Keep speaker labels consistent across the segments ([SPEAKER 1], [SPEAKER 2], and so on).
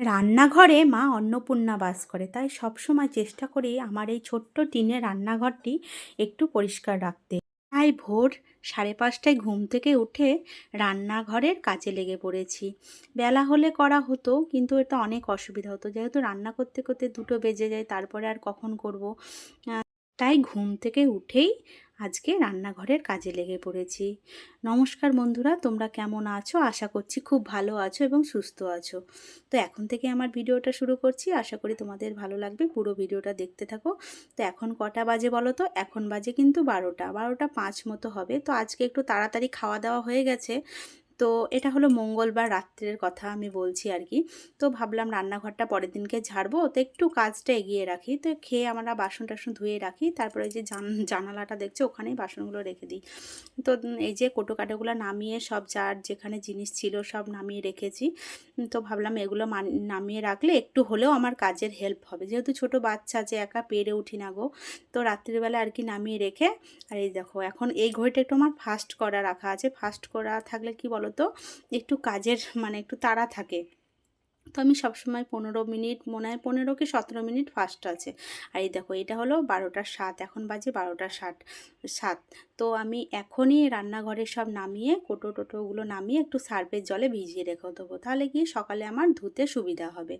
[SPEAKER 1] রান্নাঘরে মা অন্নপূর্ণা বাস করে, তাই সবসময় চেষ্টা করি আমার এই ছোট্ট টিনের রান্নাঘরটি একটু পরিষ্কার রাখতে। তাই ভোর সাড়ে পাঁচটায় ঘুম থেকে উঠে রান্নাঘরের কাজে লেগে পড়েছি। বেলা হলে করা হতো, কিন্তু এটা অনেক অসুবিধা হতো। যেহেতু রান্না করতে করতে দুটো বেজে যায়, তারপরে আর কখন করব? তাই ঘুম থেকে উঠেই আজকে রান্নাঘরের কাজে লেগে পড়েছি। নমস্কার বন্ধুরা, তোমরা কেমন আছো? আশা করছি খুব ভালো আছো এবং সুস্থ আছো। তো এখন থেকে আমার ভিডিওটা শুরু করছি। আশা করি তোমাদের ভালো লাগবে। পুরো ভিডিওটা দেখতে থাকো। তো এখন কটা বাজে বলো তো? এখন বাজে কিন্তু বারোটা। বারোটা পাঁচ মতো হবে। তো আজকে একটু তাড়াতাড়ি খাওয়া দাওয়া হয়ে গেছে। তো এটা হলো মঙ্গলবার রাত্রের কথা আমি বলছি আর কি। তো ভাবলাম রান্নাঘরটা পরের দিনকে ঝাড়বো, তো একটু কাজটা এগিয়ে রাখি। তো খেয়ে আমরা বাসন টাসন ধুয়ে রাখি, তারপরে ওই যে জান, জানালাটা দেখছ ওখানেই বাসনগুলো রেখে দিই। তো এই যে কোটো কাটোগুলো নামিয়ে সব যার যেখানে জিনিস ছিল সব নামিয়ে রেখেছি। তো ভাবলাম এগুলো নামিয়ে রাখলে একটু হলেও আমার কাজের হেল্প হবে। যেহেতু ছোট বাচ্চা যে একা পেরে উঠি না গো, তো রাত্রিবেলা আর কি নামিয়ে রেখে, আর এই দেখো এখন এই ঘড়িটা একটু আমার ফাস্ট করা রাখা আছে। ফাস্ট করা থাকলে কি বলো তো একটু কাজের মানে একটু তাড়া থাকে। তো আমি সবসময় পনেরো মিনিট, মনে হয় পনেরো কি সতেরো মিনিট ফাস্ট আছে। আর এই দেখো, এটা হলো বারোটা সাত, এখন বাজে বারোটা ষাট সাত। তো আমি এখনই রান্নাঘরে সব নামিয়ে, কোটো টোটোগুলো নামিয়ে একটু সার্ফের জলে ভিজিয়ে রেখে দেবো। তাহলে কি সকালে আমার ধুতে সুবিধা হবে।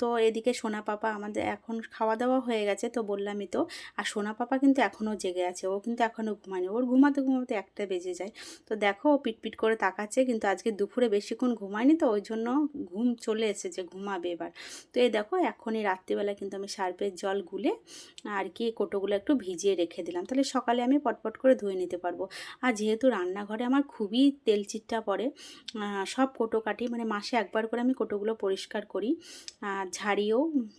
[SPEAKER 1] তো এদিকে সোনা পাপা আমাদের এখন খাওয়া দাওয়া হয়ে গেছে তো বললামই তো, আর সোনা পাপা কিন্তু এখনও জেগে আছে, ও কিন্তু এখনও ঘুমায়নি। ওর ঘুমাতে ঘুমাতে একটা বেজে যায়। তো দেখো ও পিটপিট করে তাকাচ্ছে, কিন্তু আজকে দুপুরে বেশিক্ষণ ঘুমায়নি তো, ওই জন্য ঘুম চলে এসেছে, ঘুমাবে এবার। তো এই দেখো, এখনই রাত্রিবেলা কিন্তু আমি সার্ফের জল গুলে আর কি কোটোগুলো একটু ভিজিয়ে রেখে দিলাম। তাহলে সকালে আমি পটপট করে ধুয়ে নিতে পারব। আর যেহেতু রান্নাঘরে আমার খুবই তেল চিটটা পড়ে সব কোটো কাটি মানে মাসে একবার করে আমি কোটোগুলো পরিষ্কার করি। আর ঝাড়িও,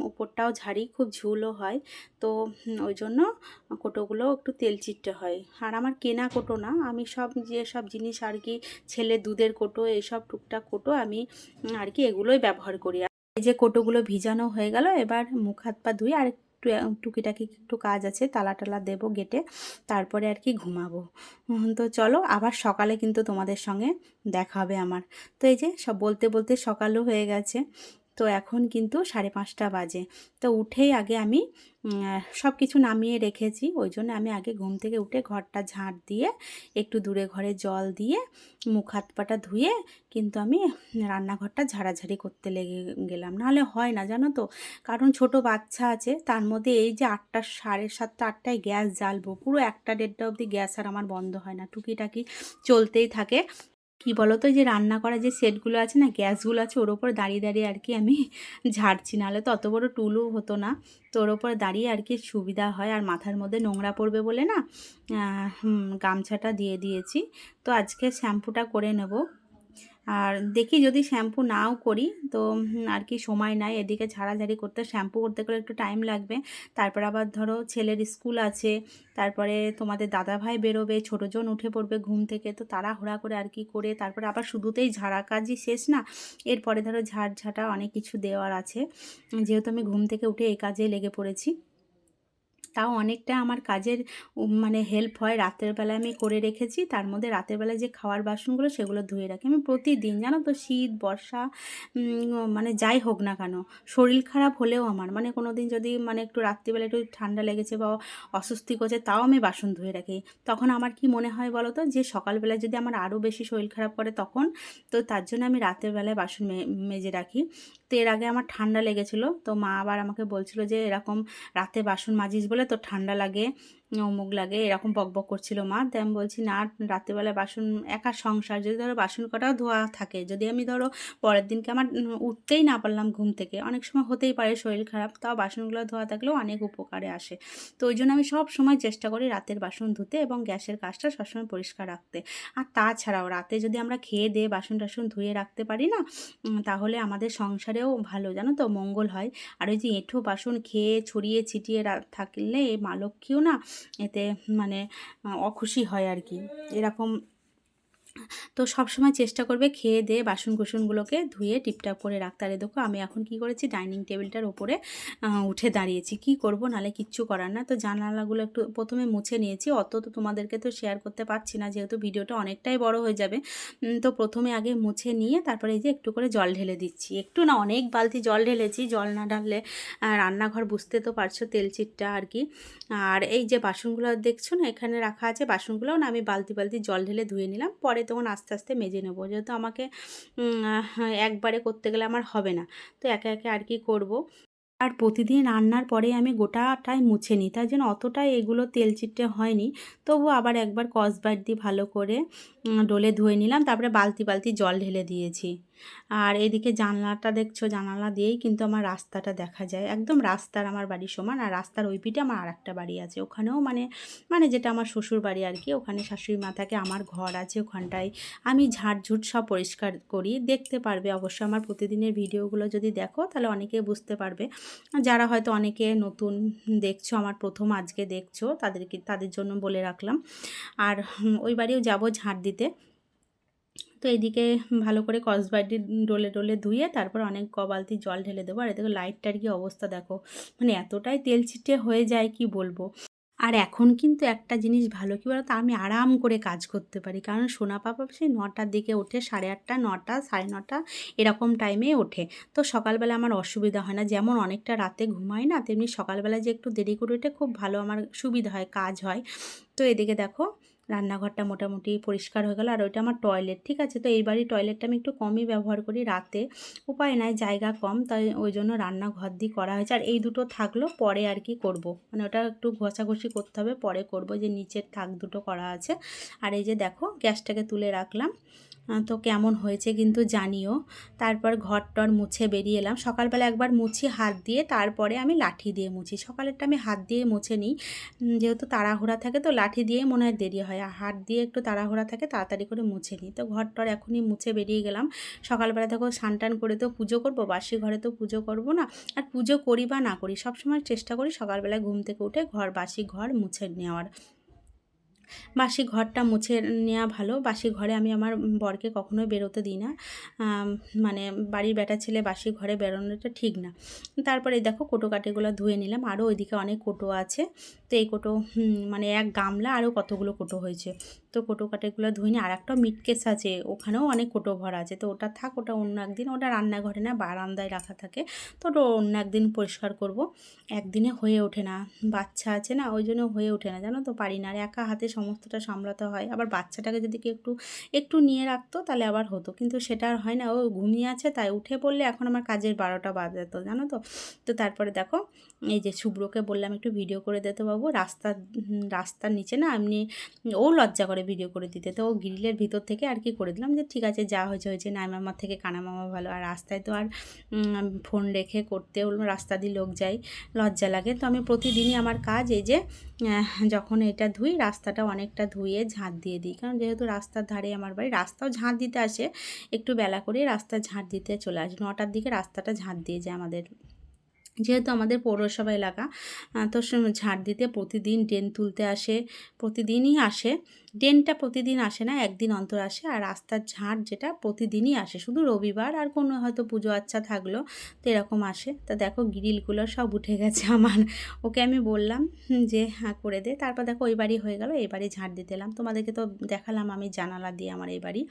[SPEAKER 1] উপরটাও ঝাড়ি, খুব ঝুলও হয়। তো ওই জন্য কোটোগুলো একটু তেল চিটতে হয়। আর আমার কেনা কোটো না, আমি সব যে সব জিনিস আর কি ছেলে দুধের কোটো, এইসব টুকটাক কোটো আমি আর কি এগুলোই ব্যবহার করি। এই যে কোটোগুলো ভিজানো হয়ে গেল, এবার মুখ হাত পা ধুই আর একটু টুকিটাকি একটু কাজ আছে, তালা টালা দেবো গেটে, তারপরে আর কি ঘুমাবো। তো চলো, আবার সকালে কিন্তু তোমাদের সঙ্গে দেখা হবে আমার। তো এই যে সব বলতে বলতে সকালও হয়ে গেছে। তো এখন কিন্তু সাড়ে পাঁচটা বাজে। তো উঠেই আগে আমি সব কিছু নামিয়ে রেখেছি। ওই জন্য আমি আগে ঘুম থেকে উঠে ঘরটা ঝাঁট দিয়ে, একটু দূরে ঘরে জল দিয়ে, মুখ হাত পাটা ধুয়ে কিন্তু আমি রান্নাঘরটা ঝাড়াঝাড়ি করতে লেগে গেলাম। নাহলে হয় না, জানো তো? কারণ ছোট বাচ্চা আছে, তার মধ্যে এই যে আটটা, সাড়ে সাতটা, আটটায় গ্যাস জ্বালবো। পুরো একটা দেড়টা অবধি গ্যাস আর আমার বন্ধ হয় না। টুকিটাকি চলতেই থাকে। কি বলতো যে রান্না করা যে সেটগুলো আছে না, গ্যাসগুলো আছে, ওর ওপর দাঁড়িয়ে দাঁড়িয়ে আর কি আমি ঝাড়ছি। নাহলে তো অত বড় টুলও হতো না। তো ওর ওপর দাঁড়িয়ে আর কি সুবিধা হয়। আর মাথার মধ্যে নোংরা পড়বে বলে না গামছাটা দিয়ে দিয়েছি। তো আজকে শ্যাম্পুটা করে নেব। আর দেখি যদি শ্যাম্পু নাও করি, তো আর কি সময় নাই। এদিকে ঝাড়াঝাড়ি করতে, শ্যাম্পু করতে গেলে একটু টাইম লাগবে। তারপর আবার ধরো ছেলের স্কুল আছে, তারপরে তোমাদের দাদা ভাই বেরোবে, ছোটোজন উঠে পড়বে ঘুম থেকে, তো তাড়াহুড়া করে আর কি করে, তারপরে আবার শুধুতেই ঝাড়া কাজই শেষ না। এরপরে ধরো ঝাড় ঝাঁটা অনেক কিছু দেওয়ার আছে। যেহেতু আমি ঘুম থেকে উঠে এই কাজে লেগে পড়েছি। তাও অনেকটা আমার কাজের মানে হেল্প হয়। রাতের বেলা আমি করে রেখেছি। তার মধ্যে রাতের বেলায় যে খাওয়ার বাসনগুলো সেগুলো ধুয়ে রাখি। আমি প্রতিদিন জানো তো শীত, বর্ষা মানে যাই হোক না কেন, শরীর খারাপ হলেও আমার মানে কোনো দিন যদি মানে একটু রাত্রিবেলা একটু ঠান্ডা লেগেছে বা অস্বস্তি করছে, তাও আমি বাসন ধুয়ে রাখি। তখন আমার কি মনে হয় বলো তো? যে সকালবেলা যদি আমার আরও বেশি শরীর খারাপ করে তখন, তো তার জন্য আমি রাতের বেলায় বাসন মেজে রাখি। তো এর আগে আমার ঠান্ডা লেগেছিলো। তো মা আবার আমাকে বলছিল যে, এরকম রাতে বাসন মাজিস বলে তো ঠান্ডা লাগে। অমুক লাগে এরকম বকবক করছিল মা। তাই আমি বলছি, না রাত্রেবেলা বাসন, একা সংসার। যদি ধরো বাসন কটাও ধোয়া থাকে, যদি আমি ধরো পরের দিনকে আমার উঠতেই না পারলাম ঘুম থেকে, অনেক সময় হতেই পারে শরীর খারাপ, তাও বাসনগুলো ধোয়া থাকলেও অনেক উপকারে আসে। তো ওই জন্য আমি সব সময় চেষ্টা করি রাতের বাসন ধুতে এবং গ্যাসের কাজটা সবসময় পরিষ্কার রাখতে। আর তাছাড়াও রাতে যদি আমরা খেয়ে দিয়ে বাসন টাসন ধুয়ে রাখতে পারি না তাহলে আমাদের সংসারেও ভালো, জানো তো, মঙ্গল হয়। আর ওই যে এঁঠো বাসন খেয়ে, ছড়িয়ে, ছিটিয়ে থাকলে মা লক্ষ্মীও না এতে মানে অখুশি হয় আর কি। এরকম তো সবসময় চেষ্টা করবে খেয়ে দিয়ে বাসন কুসনগুলোকে ধুয়ে টিপটাপ করে রাখতে আর দেখো আমি এখন কি করেছি, ডাইনিং টেবিলটার ওপরে উঠে দাঁড়িয়েছি। কি করব? নালে কিচ্ছু করার না। তো জানালাগুলো একটু প্রথমে মুছে নিয়েছি। অত তো তোমাদেরকে তো শেয়ার করতে পারছি না, যেহেতু ভিডিওটা অনেকটাই বড় হয়ে যাবে। তো প্রথমে আগে মুছে নিয়ে তারপরে এই যে একটু করে জল ঢেলে দিচ্ছি। একটু না, অনেক বালতি জল ঢেলেছি। জল না ঢাললে রান্নাঘর বুঝতে তো পারছ তেলচিটটা আর কি। আর এই যে বাসনগুলো দেখছ না, এখানে রাখা আছে। বাসনগুলোও না আমি বালতি বালতি জল ঢেলে ধুয়ে নিলাম। পরে তখন আস্তে আস্তে মেজে নেব। যেহেতু আমাকে একবারে করতে গেলে আমার হবে না। তো একে একে আর কি করব। আর প্রতিদিন রান্নার পরে আমি গোটাটাই মুছে নিই। তাই জন্য অতটাই এগুলো তেল চিটে হয়নি। তবু আবার একবার কসবার দিয়ে ভালো করে ডোলে ধুয়ে নিলাম। তারপরে বালতি বালতি জল ঢেলে দিয়েছি। আর এদিকে জানলাটা দেখছ, জানালা দিয়েই কিন্তু আমার রাস্তাটা দেখা যায়। একদম রাস্তার আমার বাড়ি সমান আর রাস্তার ওই পিঠে আমার আরেকটা বাড়ি আছে। ওখানেও মানে মানে যেটা আমার শ্বশুর বাড়ি আর কি, ওখানে শাশুড়ি মা থাকে, আমার ঘর আছে ওখানটায়। আমি ঝাড়ঝুট সব পরিষ্কার করি, দেখতে পারবে অবশ্য আমার প্রতিদিনের ভিডিওগুলো যদি দেখো তাহলে অনেকে বুঝতে পারবে। যারা হয়তো অনেকে নতুন দেখছ, আমার প্রথম আজকে দেখছ, তাদেরকে, তাদের জন্য বলে রাখলাম। আর ওই বাড়িও যাব ঝাড় দিতে। তো এদিকে ভালো করে কসবাইটি ডোলে ডোলে ধুয়ে তারপর অনেক কবালতি জল ঢেলে দেবো। আর এদিকে লাইটটার কি অবস্থা দেখো মানে এতটাই তেল ছিটে হয়ে যায় কি বলব? আর এখন কিন্তু একটা জিনিস ভালো কি বলতো, আমি আরাম করে কাজ করতে পারি। কারণ সোনা পাপা সেই নটার দিকে ওঠে, সাড়ে আটটা, নটা, সাড়ে নটা, এরকম টাইমে ওঠে। তো সকালবেলা আমার অসুবিধা হয় না, যেমন অনেকটা রাতে ঘুমাই না, তেমনি সকালবেলা যে একটু দেরি করে ওঠে খুব ভালো আমার সুবিধা হয়, কাজ হয়। তো এদিকে দেখো রান্নাঘরটা মোটামুটি পরিষ্কার হয়ে গেল। আর ওইটা আমার টয়লেট ঠিক আছে? তো এই বাড়ির টয়লেটটা আমি একটু কমই ব্যবহার করি রাতে। উপায় নাই, জায়গা কম, তাই ওই জন্য রান্নাঘর দিয়ে করা হয়েছে। আর এই দুটো থাকল, পরে আর কি করব। মানে ওটা একটু ঘষাঘষি করতে হবে, পরে করব। যে নিচের থাক দুটো করা আছে। আর এই যে দেখো, গ্যাসটাকে তুলে রাখলাম। তো কেমন হয়েছে কিন্তু জানিও। তারপর ঘর টর মুছে বেরিয়ে এলাম। সকালবেলা একবার মুছি হাত দিয়ে, তারপরে আমি লাঠি দিয়ে মুছি। সকালেরটা আমি হাত দিয়ে মুছে নিই। যেহেতু তাড়াহুড়া থাকে তো লাঠি দিয়েই মনে হয় দেরি হয়। আর হাত দিয়ে একটু তাড়াহুড়া থাকে তাড়াতাড়ি করে মুছে নিই। তো ঘর টর এখনই মুছে বেরিয়ে গেলাম। সকালবেলা দেখো স্নান টান করে তো পুজো করব, বাসি ঘরে তো পুজো করব না। আর পুজো করি বা না করি, সবসময় চেষ্টা করি সকালবেলায় ঘুম থেকে উঠে ঘর, বাসি ঘর মুছে নেওয়ার। বাসি ঘরটা মুছে নেওয়া ভালো। বাসি ঘরে আমি আমার বরকে কখনোই বেরোতে দিই না। মানে বাড়ির বেটা ছেলে বাসি ঘরে বেরোনোটা ঠিক না। তারপরে দেখো কোটো কাটিগুলো ধুয়ে নিলাম। আরও ওইদিকে অনেক কোটো আছে। তো এই কোটো মানে এক গামলা আরও কতগুলো কোটো হয়েছে। তো কোটো কাটেগুলো ধুয়ে নিই আর একটা মিটকেস আছে, ওখানেও অনেক কোটো ভরা আছে। তো ওটা থাক, ওটা অন্য একদিন, ওটা রান্নাঘরে না বারান্দায় রাখা থাকে। তো ওটা অন্য একদিন পরিষ্কার করব। একদিনে হয়ে ওঠে না, বাচ্চা আছে না, ওই জন্য হয়ে ওঠে না, জানো তো, পারি না। আর একা হাতে সমস্তটা সামলাতে হয়। আবার বাচ্চাটাকে যদি একটু একটু নিয়ে রাখতো, তাহলে আবার হতো। কিন্তু সেটা আর হয় না, ও ঘুমিয়ে আছে, তাই উঠে পড়লে এখন আমার কাজের বারোটা বাজাতো জানো তো। তো তারপরে দেখো, এই যে শুভ্রকে বললাম, একটু ভিডিও করে দিতে বাবু। রাস্তার রাস্তার নিচে না এমনি, ও লজ্জা করে ভিডিও করে দিতে। তো গ্রিলের ভিতর থেকে আর কি করে দিলাম যে, ঠিক আছে, যা হয়েছে হয়েছে নাই মামার থেকে কানা মামা ভালো। আর রাস্তায় তো আর ফোন রেখে করতেও রাস্তা দিয়ে লোক যায়, লজ্জা লাগে। তো আমি প্রতিদিনই আমার কাজ এই যে যখন এটা ধুই, রাস্তাটা অনেকটা ধুয়ে ঝাঁট দিয়ে দিই। কারণ যেহেতু রাস্তার ধারে আমার বাড়ি, রাস্তাও ঝাঁট দিতে আসে, একটু বেলা করে রাস্তা ঝাঁট দিতে চলে আসে। নটার দিকে রাস্তাটা ঝাঁট দিয়ে যায় আমাদের। যেহেতু আমাদের পৌরসভা এলাকা তো ঝাড় দিতে প্রতিদিন ড্রেন তুলতে আসে, প্রতিদিনই আসে। ড্রেনটা প্রতিদিন আসে না, একদিন অন্তর আসে আর রাস্তার ঝাঁট যেটা প্রতিদিনই আসে। শুধু রবিবার আর কোনো হয়তো পুজো আচ্ছা থাকল, তো এরকম আসে। তা দেখো গ্রিলগুলো সব উঠে গেছে আমার। ওকে আমি বললাম যে হ্যাঁ করে দে। তারপর দেখো ওই বাড়ি হয়ে গেল, এই বাড়ি ঝাড় দিতে এলাম। তোমাদেরকে তো দেখালাম আমি জানালা দিয়ে আমার এই বাড়ি।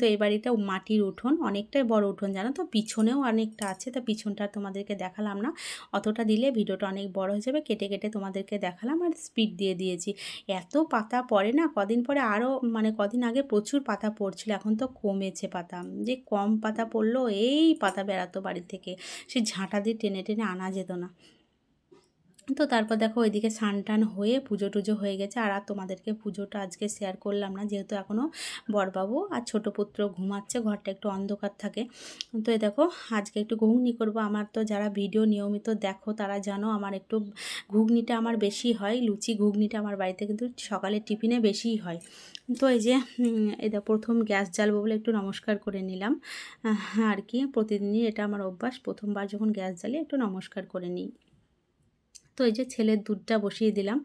[SPEAKER 1] তো এই বাড়িটা মাটির উঠোন, অনেকটাই বড় উঠোন জানো তো? পিছনেও অনেকটা আছে, তো পিছনটা তোমাদেরকে দেখালাম না। অতটা দিলে ভিডিওটা অনেক বড় হয়ে যাবে, কেটে কেটে তোমাদেরকে দেখালাম আর স্পিড দিয়ে দিয়েছি। এত পাতা পড়ে না, কদিন পরে আরও মানে কদিন আগে প্রচুর পাতা পড়ছিল, এখন তো কমেছে পাতা। যে কম পাতা পড়ল, এই পাতা বেড়াতো বাড়ি থেকে। সে ঝাঁটা দিয়ে টেনে টেনে আনা যেত না। তো তারপর দেখো ওইদিকে স্নান টান হয়ে পুজো টুজো হয়ে গেছে। আর আর তোমাদেরকে পুজোটা আজকে শেয়ার করলাম না, যেহেতু এখনও বরবাবু আর ছোট পুত্র ঘুমাচ্ছে, ঘরটা একটু অন্ধকার থাকে। তো এই দেখো, আজকে একটু ঘুগনি করব। আমার তো যারা ভিডিও নিয়মিত দেখো, তারা জানো আমার একটু ঘুগনিটা আমার বেশি হয়, লুচি ঘুগনিটা আমার বাড়িতে কিন্তু সকালে টিফিনে বেশিই হয়। তো এই যে এটা প্রথম গ্যাস জ্বালবো বলে একটু নমস্কার করে নিলাম। আর কি, প্রতিদিনই এটা আমার অভ্যাস। প্রথমবার যখন গ্যাস জ্বালি, একটু নমস্কার করে নিই। তো এই যে ছেলের দুধটা বসিয়ে দিলাম।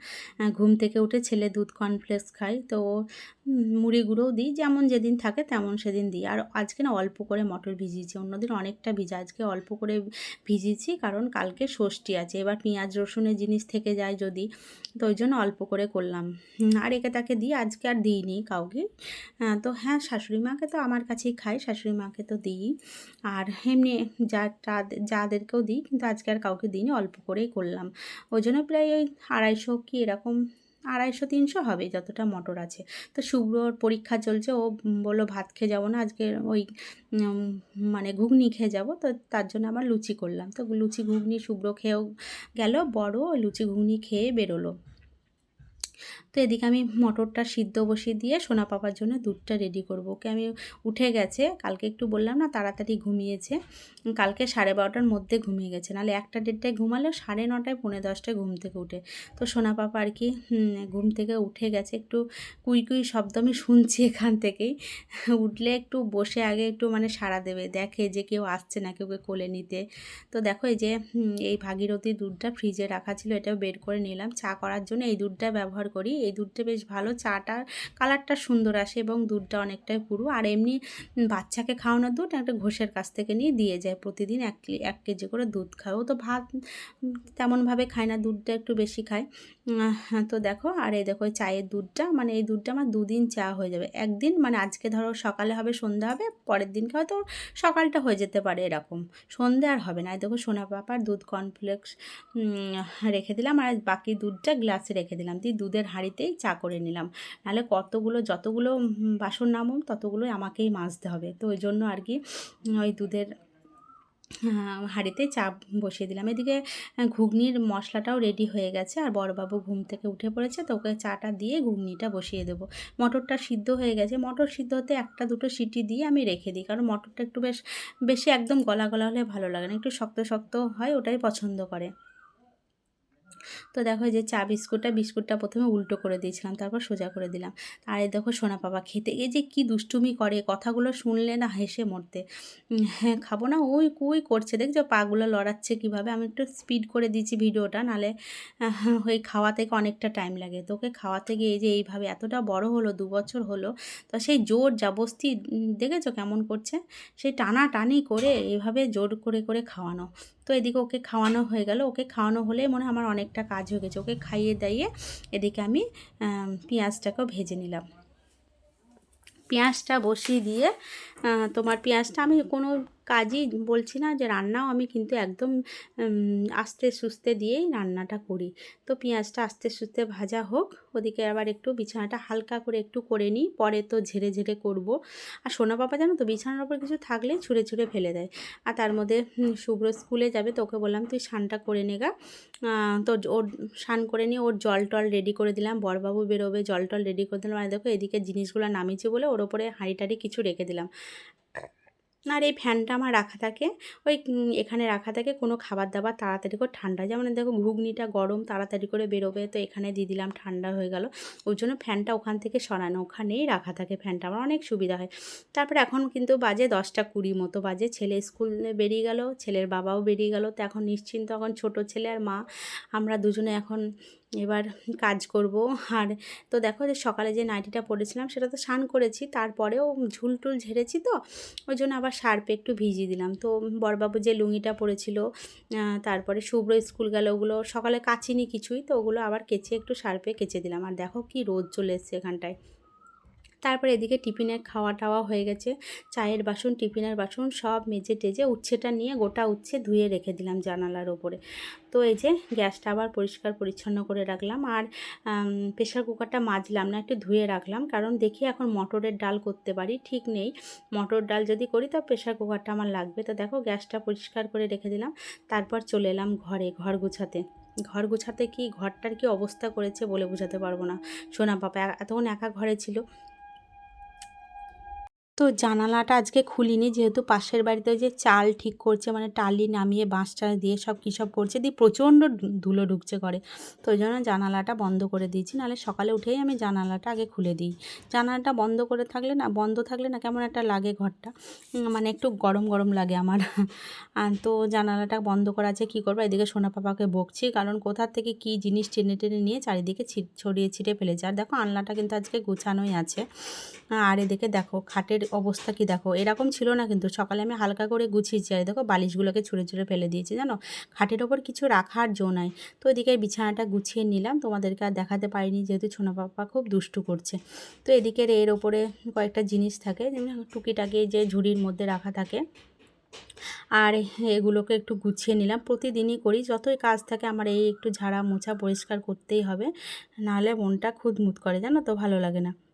[SPEAKER 1] ঘুম থেকে উঠে ছেলে দুধ কর্নফ্লেক্স খায়। তো মুড়ি গুঁড়োও দিই, যেমন যেদিন থাকে তেমন সেদিন দিই। আর আজকে না অল্প করে মটর ভিজিয়েছি। অন্যদিন অনেকটা ভিজা। আজকে অল্প করে ভিজিয়েছি কারণ কালকে ষষ্ঠী আছে। এবার পেঁয়াজ, রসুনের জিনিস থেকে যায় যদি। তো ওই জন্য অল্প করে করলাম। আর একে তাকে দিই, আজকে আর দিইনি কাউকে। তো হ্যাঁ শাশুড়ি মাকে তো আমার কাছেই খাই শাশুড়ি মাকে তো দিই। আর এমনি যা যাদেরকেও দিই, কিন্তু আজকে আর কাউকে দিইনি, অল্প করেই করলাম। ওই জন্য প্রায় ওই আড়াইশো কি এরকম, আড়াইশো, তিনশো হবে যতটা মটর আছে। তো শুভ্রর পরীক্ষা চলছে, ও বলল, ভাত খেয়ে যাব না, আজকে ওই মানে ঘুগনি খেয়ে যাব। তো তার জন্য আমার লুচি করলাম। তো লুচি, ঘুগনি শুভ্র খেয়েও গেল, বড় লুচি, ঘুগনি খেয়ে বেরোলো। তো এদিকে আমি মটরটা সিদ্ধ বসিয়ে দিয়ে সোনা পাপার জন্য দুধটা রেডি করব। ওকে আমি উঠে গেছে, কালকে একটু বললাম না তাড়াতাড়ি ঘুমিয়েছে। কালকে সাড়ে বারোটার মধ্যে ঘুমিয়ে গেছে, নাহলে একটা দেড়টায় ঘুমালেও সাড়ে নটায়, পৌনে দশটায় ঘুম থেকে উঠে। তো সোনা পাপা আর কি ঘুম থেকে উঠে গেছে, একটু কুই কুই শব্দ আমি শুনছি এখান থেকেই। উঠলে একটু বসে আগে একটু মানে সাড়া দেবে, দেখে যে কেউ আসছে না কেউ কোলে নিতে। তো দেখো এই যে এই ভাগীরথী দুধটা ফ্রিজে রাখা ছিল, এটাও বের করে নিলাম। চা করার জন্য এই দুধটা ব্যবহার করি। এই দুধটা বেশ ভালো, চাটা, কালারটা সুন্দর আসে এবং দুধটা অনেকটাই পুরো। আর এমনি বাচ্চাকে খাওয়ানোর দুধ একটা ঘোষের কাছ থেকে নিয়ে দিয়ে যায়। প্রতিদিন এক এক কেজি করে দুধ খায়। ও তো ভাত তেমনভাবে খায় না, দুধটা একটু বেশি খায়। তো দেখো, আর এই দেখো চায়ের দুধটা মানে এই দুধটা আমার দুদিন চা হয়ে যাবে। একদিন মানে আজকে ধরো সকালে হবে, সন্ধ্যা হবে, পরের দিনকে হয়তো সকালটা হয়ে যেতে পারে এরকম। সন্ধে আর হবে না। এই দেখো, সোনা পাপার দুধ কর্নফ্লেক্স রেখে দিলাম। আর বাকি দুধটা গ্লাসে রেখে দিলাম। দিয়ে দুধের হাঁড়িতেই চা করে নিলাম। নাহলে কতগুলো, যতগুলো বাসন নামুন, ততগুলোই আমাকেই মাজতে হবে। তো ওই জন্য আর কি ওই দুধের হাঁড়িতে চা বসিয়ে দিলাম। এদিকে ঘুগনির মশলাটাও রেডি হয়ে গেছে আর বড়বাবু ঘুম থেকে উঠে পড়েছে, তো ওকে চাটা দিয়ে ঘুগনিটা বসিয়ে দেবো। মটরটা সিদ্ধ হয়ে গেছে। মটর সিদ্ধ হতে একটা দুটো সিটি দিয়ে আমি রেখে দিই, কারণ মটরটা একটু বেশ, বেশি একদম গলা গলা হলে ভালো লাগে না। একটু শক্ত শক্ত হয়, ওটাই পছন্দ করে। তো দেখো যে চা বিস্কুটটা বিস্কুটটা প্রথমে উল্টো করে দিয়েছিলাম, তারপর সোজা করে দিলাম। আর এই দেখো সোনা পাপা খেতে, এই যে কি দুষ্টুমি করে কথাগুলো শুনলে না হেসে মরতে। হ্যাঁ খাব না, ওই কুই করছে। দেখছ, পাগুলো লড়াচ্ছে কীভাবে? আমি একটু স্পিড করে দিয়েছি ভিডিওটা, নালে ওই খাওয়া থেকে অনেকটা টাইম লাগে। তোকে খাওয়াতে গিয়ে এই যে এইভাবে এতটা বড় হলো, দু বছর হলো, তো সেই জোর জাবস্তি দেখেছ কেমন করছে? সেই টানা টানি করে এইভাবে জোর করে করে খাওয়ানো। তো এদিকে ওকে খাওয়ানো হয়ে গেল। ওকে খাওয়ানো হলে মনে আমার অনেকটা কাজ হয়ে গেছে। ওকে খাইয়ে দাইয়ে এদিকে আমি পেঁয়াজটাকেও ভেজে নিলাম। পেঁয়াজটা বসিয়ে দিয়ে তোমার পেঁয়াজটা আমি কোনো কাজই বলছি না যে রান্নাও আমি কিন্তু একদম আস্তে সুস্তে দিয়েই রান্নাটা করি। তো পেঁয়াজটা আস্তে সুস্তে ভাজা হোক, ওদিকে আবার একটু বিছানাটা হালকা করে একটু করে নিই, পরে তো ঝেড়ে ঝেড়ে করব। আর সোনা বাবা জানো তো, বিছানার ওপর কিছু থাকলে ছুঁড়ে ছুঁড়ে ফেলে দেয়। আর তার মধ্যে শুভ্র স্কুলে যাবে তো ওকে বললাম, তুই স্নানটা করে নেগা তো ওর স্নান করে নিয়ে ওর জল টল রেডি করে দিলাম বড়বাবু বেরোবে, জল টল রেডি করে দিলাম। আর দেখো এদিকে জিনিসগুলো নামিয়েছি বলে ওর ওপরে হাঁড়ি টাড়ি কিছু রেখে দিলাম। আর এই ফ্যানটা আমার রাখা থাকে। ওই এখানে রাখা থাকে কোনো খাবার দাবার তাড়াতাড়ি করে ঠান্ডা। যেমন দেখো ঘুগনিটা গরম তাড়াতাড়ি করে বেরোবে তো এখানে দিয়ে দিলাম ঠান্ডা হয়ে গেল। ওই জন্য ফ্যানটা ওখান থেকে সরানো, ওখানেই রাখা থাকে ফ্যানটা। আমার অনেক সুবিধা হয়। তারপরে এখন কিন্তু বাজে দশটা কুড়ি মতো বাজে। ছেলে স্কুলে বেরিয়ে গেল, ছেলের বাবাও বেরিয়ে গেল। তো এখন নিশ্চিন্ত এখন ছোট ছেলে আর মা। আমরা দুজনে এখন এবার কাজ করব। আর তো দেখো যে সকালে যে নাইটিটা পরেছিলাম সেটা তো স্নান করেছি, তারপরেও ঝুল টুল ঝেড়েছি তো, ওই জন্য আবার সার্পে একটু ভিজিয়ে দিলাম। তো বরবাবু যে লুঙ্গিটা পরেছিল তারপরে শুভ্র স্কুল গেল, ওগুলো সকালে কাচিনি কিছুই, তো ওগুলো আবার কেচে একটু সার্পে কেচে দিলাম। আর দেখো কি রোদ চলে এসছে এখানটায়। তারপরে এদিকে টিফিনের খাওয়া টাওয়া হয়ে গেছে। চায়ের বাসন, টিফিনের বাসন সব মেজে টেজে উচ্ছেটা নিয়ে গোটা উচ্ছে ধুয়ে রেখে দিলাম জানালার ওপরে তো এই যে গ্যাসটা আবার পরিষ্কার পরিচ্ছন্ন করে রাখলাম আর প্রেশার কুকারটা মাজলাম না, একটু ধুয়ে রাখলাম কারণ দেখি এখন মটরের ডাল করতে পারি, ঠিক নেই। মটর ডাল যদি করি তো প্রেশার কুকারটা আমার লাগবে। তো দেখো গ্যাসটা পরিষ্কার করে রেখে দিলাম, তারপর চলে এলাম ঘরে, ঘর গুছাতে। ঘর গুছাতে কি, ঘরটার কি অবস্থা করেছে বলে বোঝাতে পারব না। সোনা পাপা এতক্ষণ একা ঘরে ছিল। তো জানালাটা আজকে খুলিনি, যেহেতু পাশের বাড়িতে যে চাল ঠিক করছে মানে টালি নামিয়ে বাঁশ বাঁশটা দিয়ে সব কী সব করছে, দিয়ে প্রচণ্ড ধুলো ঢুকছে ঘরে। তো ওই জন্য জানালাটা বন্ধ করে দিয়েছি, নাহলে সকালে উঠেই আমি জানালাটা আগে খুলে দিই। জানালাটা বন্ধ করে থাকলে না, বন্ধ থাকলে না কেমন একটা লাগে ঘরটা। মানে একটু গরম গরম লাগে আমার। তো জানালাটা বন্ধ করা আছে, কী করব? এদিকে সোনা পাপাকে বকছি, কারণ কোথার থেকে কী জিনিস টেনে টেনে নিয়ে চারিদিকে ছড়িয়ে ছিটিয়ে ফেলেছে। আর দেখো আনলাটা কিন্তু আজকে গোছানোই আছে। আর এদিকে দেখো, খাটের অবস্থা কি? দেখো, এরকম ছিল না কিন্তু। সকালে আমি হালকা করে গুছিয়েছি আর দেখো, বালিশগুলোকে ছুঁড়ে ছুঁড়ে ফেলে দিয়েছি, জানো? খাটের ওপর কিছু রাখার জো নাই। তো এদিকে বিছানাটা গুছিয়ে নিলাম। তোমাদেরকে আর দেখাতে পারিনি, যেহেতু ছোনা পাপা খুব দুষ্টু করছে। তো এদিকের এর ওপরে কয়েকটা জিনিস থাকে, যেমন টুকিটাকি যে ঝুড়ির মধ্যে রাখা থাকে। আর এগুলোকে একটু গুছিয়ে নিলাম। প্রতিদিনই করি, যতই কাজ থাকে আমার এই একটু ঝাড়া মোছা পরিষ্কার করতেই হবে। নাহলে মনটা খুদমুত করে, জানো তো? ভালো লাগে না।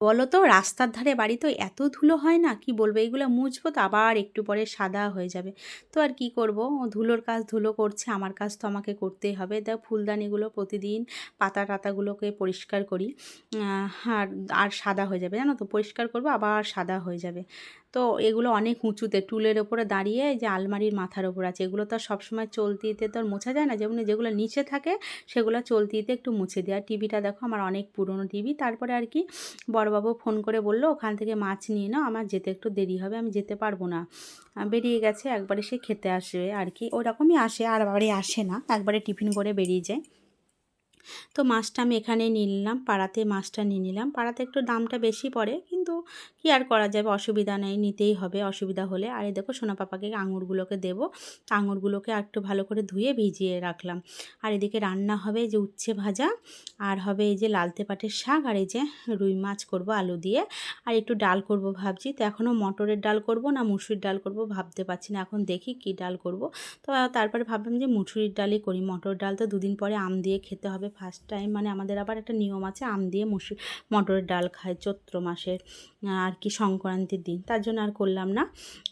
[SPEAKER 1] বলো তো রাস্তার ধারে বাড়ি তো এত ধুলো হয় না? কি বলব? এইগুলো মুছবো তো আবার একটু পরে সাদা হয়ে যাবে। তো আর কি করব? ধুলোর কাজ ধুলো করছে, আমার কাজ তো আমাকে করতেই হবে। দেখ ফুলদানিগুলো প্রতিদিন পাতা টাতাগুলোকে পরিষ্কার করি। আর আর সাদা হয়ে যাবে। জানো তো, পরিষ্কার করব, আবার সাদা হয়ে যাবে। তো এগুলো অনেক উঁচুতে টুলের ওপরে দাঁড়িয়ে যে আলমারির মাথার ওপর আছে, এগুলো তো সবসময় চলতিতে তো মোছা যায় না। যেমন যেগুলো নিচে থাকে, সেগুলো চলতিতে একটু মুছে আর টিভিটা দেখো, আমার অনেক পুরনো টিভি। তারপরে আর কি বড়বাবু ফোন করে বলল, ওখান থেকে মাছ নিয়ে নাও, আমার যেতে একটু দেরি হবে, আমি যেতে পারব না। বেরিয়ে গেছে, একবারে সে খেতে আসবে আর কি। ওরকমই আসে, আর বাড়ি আসে না। একবারে টিফিন করে বেরিয়ে যায়। তো মাছটা আমি এখানে নিয়ে নিলাম, পাড়াতে মাছটা নিয়ে নিলাম। পাড়াতে একটু দামটা বেশি পড়ে, কিন্তু কি আর করা যাবে? অসুবিধা নেই, নিতেই হবে, অসুবিধা হলে। আর এই দেখো সোনা পাপাকে আঙুরগুলোকে দেবো। আঙুরগুলোকে আর একটু ভালো করে ধুয়ে ভিজিয়ে রাখলাম। আর এদিকে রান্না হবে যে উচ্ছে ভাজা, আর হবে এই যে লালতে পাটের শাক, আর এই যে রুই মাছ করব আলু দিয়ে। আর একটু ডাল করব ভাবছি। তো এখনও মটরের ডাল করব না মুসুরির ডাল করব ভাবতে পারছি না। এখন দেখি কি ডাল করব। তো তারপরে ভাবলাম যে মুসুরির ডালই করি। মটর ডাল তো দুদিন পরে আম দিয়ে খেতে হবে। ফার্স্ট টাইম মানে আমাদের আবার একটা নিয়ম আছে, আম দিয়ে মুসুর, মটরের ডাল খায় চৈত্র মাসের আর কি সংক্রান্তির দিন। তার জন্য আর করলাম না।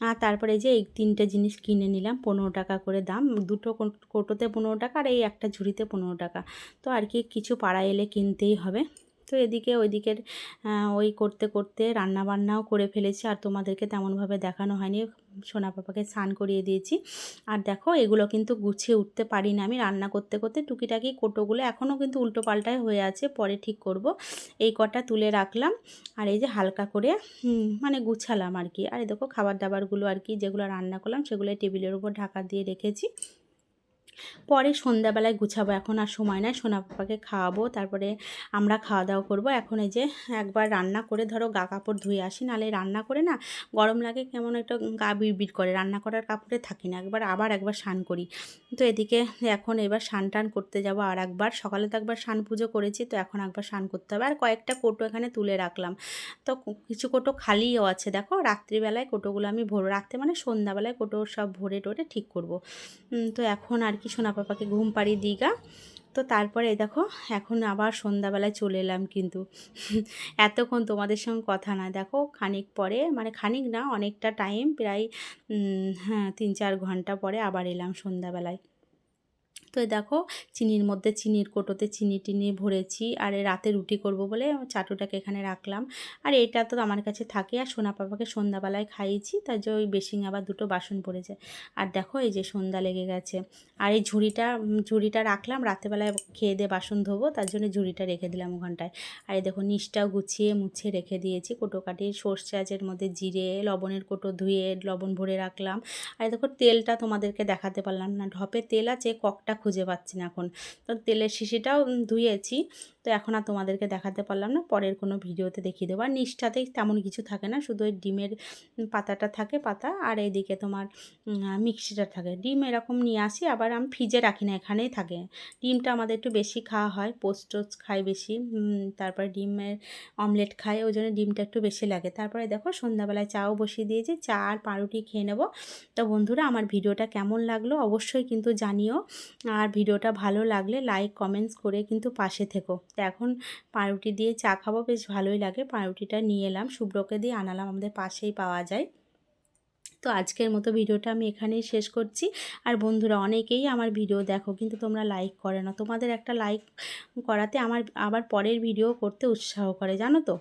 [SPEAKER 1] আর তারপরে যে এই তিনটে জিনিস কিনে নিলাম, পনেরো টাকা করে দাম। দুটো কোটোতে পনেরো টাকা আর এই একটা ঝুড়িতে পনেরো টাকা। তো আর কি কিছু পাড়া এলে কিনতেই হবে। তো এদিকে ওইদিকের ওই করতে করতে রান্না বান্নাও করে ফেলেছি। আর তোমাদেরকে তেমনভাবে দেখানো হয়নি। সোনা পাপাকে স্নান করিয়ে দিয়েছি। আর দেখো, এগুলো কিন্তু গুছিয়ে উঠতে পারি না আমি। রান্না করতে করতে টুকিটাকি কোটোগুলো এখনও কিন্তু উল্টো পাল্টায় হয়ে আছে। পরে ঠিক করব। এই কটা তুলে রাখলাম। আর এই যে হালকা করে মানে গুছালাম আর কি। আর দেখো খাবার দাবারগুলো আর কি যেগুলো রান্না করলাম সেগুলো টেবিলের উপর ঢাকা দিয়ে রেখেছি। পরে সন্ধ্যাবেলায় গুছাবো। এখন আর সময় নাই। সোনা পাপাকে খাওয়াবো। তারপরে আমরা খাওয়া দাওয়া করব। এখন এই যে একবার রান্না করে ধরো গা কাপড় ধুয়ে আসি। নাহলে রান্না করে না গরম লাগে, কেমন একটা গা বিড়বিড় করে। রান্না করার কাপড়ে থাকি না। একবার আবার একবার স্নান করি। তো এদিকে এখন এবার স্নান টান করতে যাব আর একবার। সকালে তো একবার স্নান পুজো করেছি, তো এখন একবার স্নান করতে হবে। আর কয়েকটা কোটো এখানে তুলে রাখলাম। তো কিছু কোটো খালিও আছে। দেখো রাত্রিবেলায় কোটোগুলো আমি ভোর, রাত্রে মানে সন্ধ্যাবেলায় কোটো সব ভরে টোরে ঠিক করব। তো এখন আর কি সোনা পাপাকে ঘুম পাড়িয়ে দিই গা। তো তারপরে দেখো, এখন আবার সন্ধ্যাবেলায় চলে এলাম কিন্তু। এতক্ষণ তোমাদের সঙ্গে কথা না, দেখো খানিক পরে মানে খানিক না, অনেকটা টাইম প্রায় হ্যাঁ তিন চার ঘণ্টা পরে আবার এলাম সন্ধ্যাবেলায়। তো দেখো চিনির মধ্যে চিনির কোটোতে চিনি টিনি ভরেছি আর রাতে রুটি করব বলে চাটুটাকে এখানে রাখলাম। আর এটা তো আমার কাছে থাকে আর সোনা পাপাকে সন্ধ্যাবেলায় খাইয়েছি, তার যে ওই বেসিং আবার দুটো বাসন পড়ে যায় আর দেখো এই যে সন্ধ্যা লেগে গেছে। আর এই ঝুড়িটা ঝুড়িটা রাখলাম রাতেবেলায় খেয়ে দিয়ে বাসন ধোবো, তার জন্য ঝুড়িটা রেখে দিলাম ওখানটায়। আর এই দেখো নিচটাও গুছিয়ে মুছে রেখে দিয়েছি, কোটো কাটি সর্ষে আজের মধ্যে জিরে, লবণের কোটো ধুয়ে লবণ ভরে রাখলাম। আর দেখো তেলটা তোমাদেরকে দেখাতে পারলাম না, ঢপে তেল আছে, ককটা খুঁজে পাচ্ছি না এখন। তো তেলের শিশিটাও ধুয়েছি। তো এখন আর তোমাদেরকে দেখাতে পারলাম না, পরের কোনো ভিডিওতে দেখিয়ে দেবো। আর নিচটাতেই তেমন কিছু থাকে না, শুধু ওই ডিমের পাতাটা থাকে পাতা, আর এইদিকে তোমার মিক্সিটা থাকে। ডিম এরকম নিয়ে আসি, আবার আমি ফ্রিজে রাখি না, এখানেই থাকে। ডিমটা আমাদের একটু বেশি খাওয়া হয়, পোস্ট খাই বেশি তারপরে ডিমের অমলেট খাই, ওই জন্য ডিমটা একটু বেশি লাগে। তারপরে দেখো সন্ধ্যাবেলায় চাও বসিয়ে দিয়েছি, চা আর পাউরুটি খেয়ে নেব। তো বন্ধুরা, আমার ভিডিওটা কেমন লাগল অবশ্যই কিন্তু জানিও। আর ভিডিওটা ভালো লাগলে লাইক কমেন্টস করে কিন্তু পাশে থেকো। তো এখন পাউরুটি দিয়ে চা খাব, বেশ ভালোই লাগে। পাউরুটিটা নিয়ে এলাম, শুভ্রকে দিয়ে আনালাম, আমাদের পাশেই পাওয়া যায়। তো আজকের মতো ভিডিওটা আমি এখানেই শেষ করছি। আর বন্ধুরা, অনেকেই আমার ভিডিও দেখো, কিন্তু তোমরা লাইক করে না। তোমাদের একটা লাইক করাতে আমার আবার পরের ভিডিও করতে উৎসাহ করে, জানো তো?